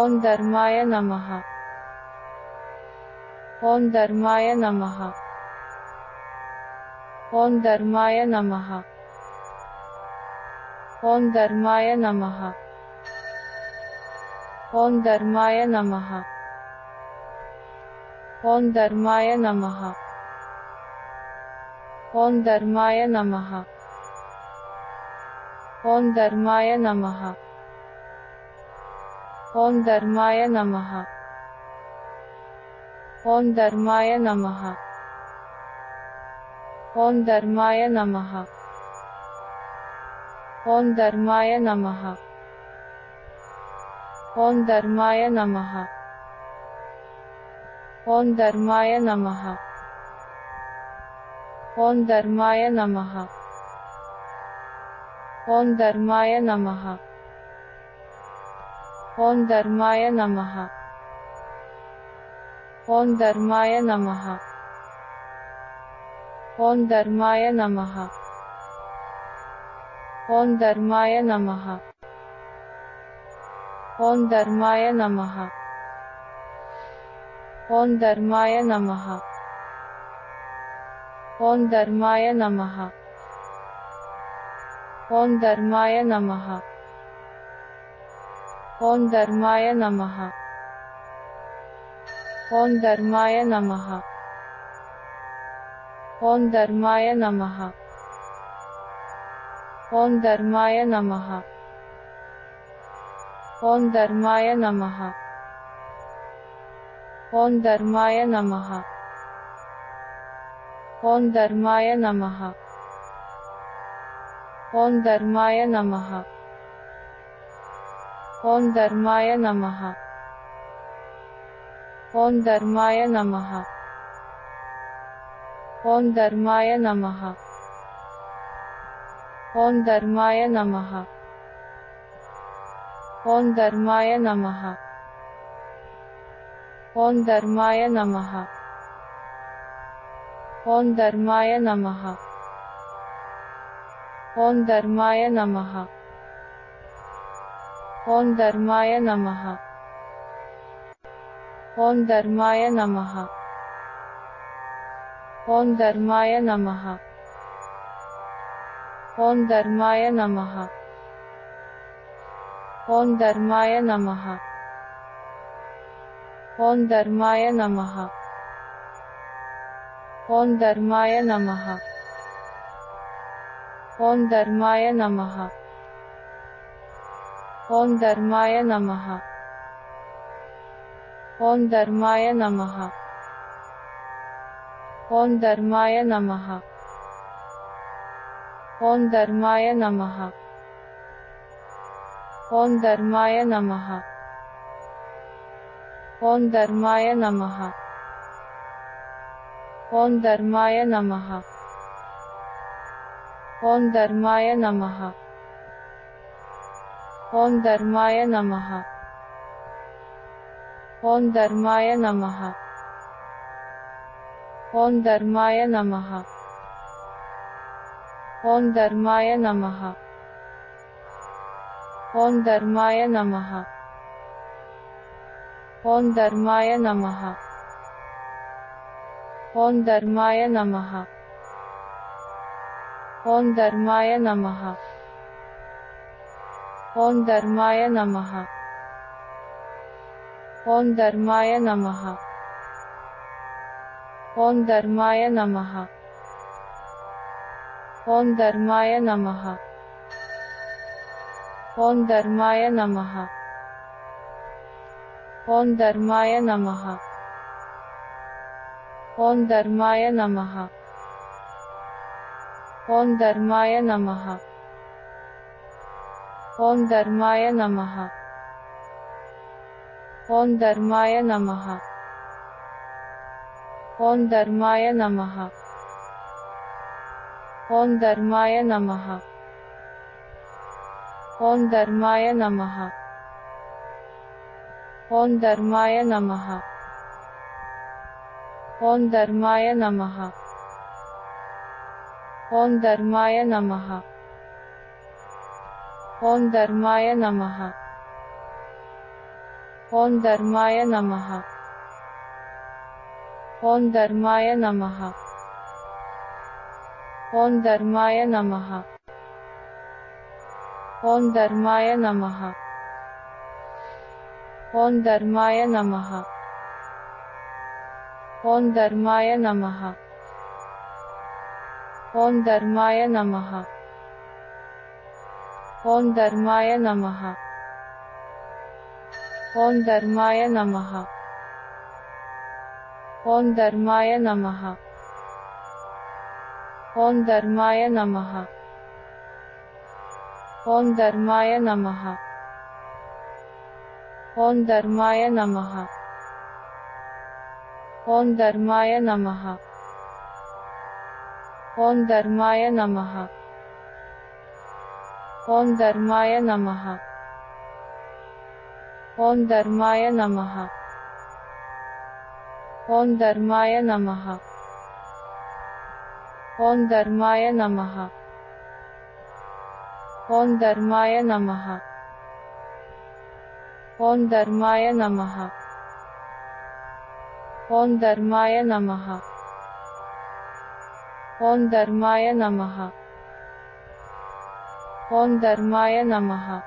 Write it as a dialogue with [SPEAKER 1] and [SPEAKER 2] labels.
[SPEAKER 1] ॐ धर्माय नमः ॐ धर्माय नमः ॐ धर्माय नमः ॐ धर्माय नमः ॐ धर्माय नमः ॐ धर्माय नमः ॐ धर्माय नमः ॐ धर्माय नमः ॐ धर्माय नमः ॐ धर्माय नमः ॐ धर्माय नमः ॐ धर्माय नमः ॐ धर्माय नमः ॐ धर्माय नमः ॐ धर्माय नमः ॐ धर्माय नमः ॐ धर्माय नमः ॐ धर्माय नमः ॐ धर्माय नमः ॐ धर्माय नमः ॐ धर्माय नमः ॐ धर्माय नमः ॐ धर्माय नमः ॐ धर्माय नमः ॐ धर्माय नमः ॐ धर्माय नमः ॐ धर्माय नमः ॐ धर्माय नमः ॐ धर्माय नमः ॐ धर्माय नमः ॐ धर्माय नमः ॐ धर्माय नमः ॐ धर्माय नमः ॐ धर्माय नमः ॐ धर्माय नमः ॐ धर्माय नमः ॐ धर्माय नमः ॐ धर्माय नमः ॐ धर्माय नमः ॐ धर्माय नमः ॐ धर्माय नमः ॐ धर्माय नमः ॐ धर्माय नमः ॐ धर्माय नमः ॐ धर्माय नमः ॐ धर्माय नमः ॐ धर्माय नमः ॐ धर्माय नमः ॐ धर्माय नमः ॐ धर्माय नमः ॐ धर्माय नमः ॐ धर्माय नमः ॐ धर्माय नमः ॐ धर्माय नमः ॐ धर्माय नमः ॐ धर्माय नमः ॐ धर्माय नमः। ॐ धर्माय नमः। ॐ धर्माय नमः। ॐ धर्माय नमः। ॐ धर्माय नमः। ॐ धर्माय नमः ॐ धर्माय नमः ॐ धर्माय नमः ॐ धर्माय नमः ॐ धर्माय नमः ॐ धर्माय नमः ॐ धर्माय नमः ॐ धर्माय नमः ॐ धर्माय नमः ॐ धर्माय नमः ॐ धर्माय नमः ॐ धर्माय नमः ॐ धर्माय नमः ॐ धर्माय नमः ॐ धर्माय नमः ॐ धर्माय नमः ओम धर्माय नमः ओम धर्माय नमः ओम धर्माय नमः ओम धर्माय नमः ओम धर्माय नमः ओम धर्माय नमः ओम धर्माय नमः ओम धर्माय नमः ओम धर्माय नमः ओम धर्माय नमः ओम धर्माय नमः ओम धर्माय नमः ओम धर्माय नमः ओम धर्माय नमः ओम धर्माय नमः ओम धर्माय नमः ओम धर्माय नमः ओम धर्माय नमः ओम धर्माय नमः ओम धर्माय नमः ओम धर्माय नमः ओम धर्माय नमः ओम धर्माय नमः ओम धर्माय नमः ॐ धर्माय नमः।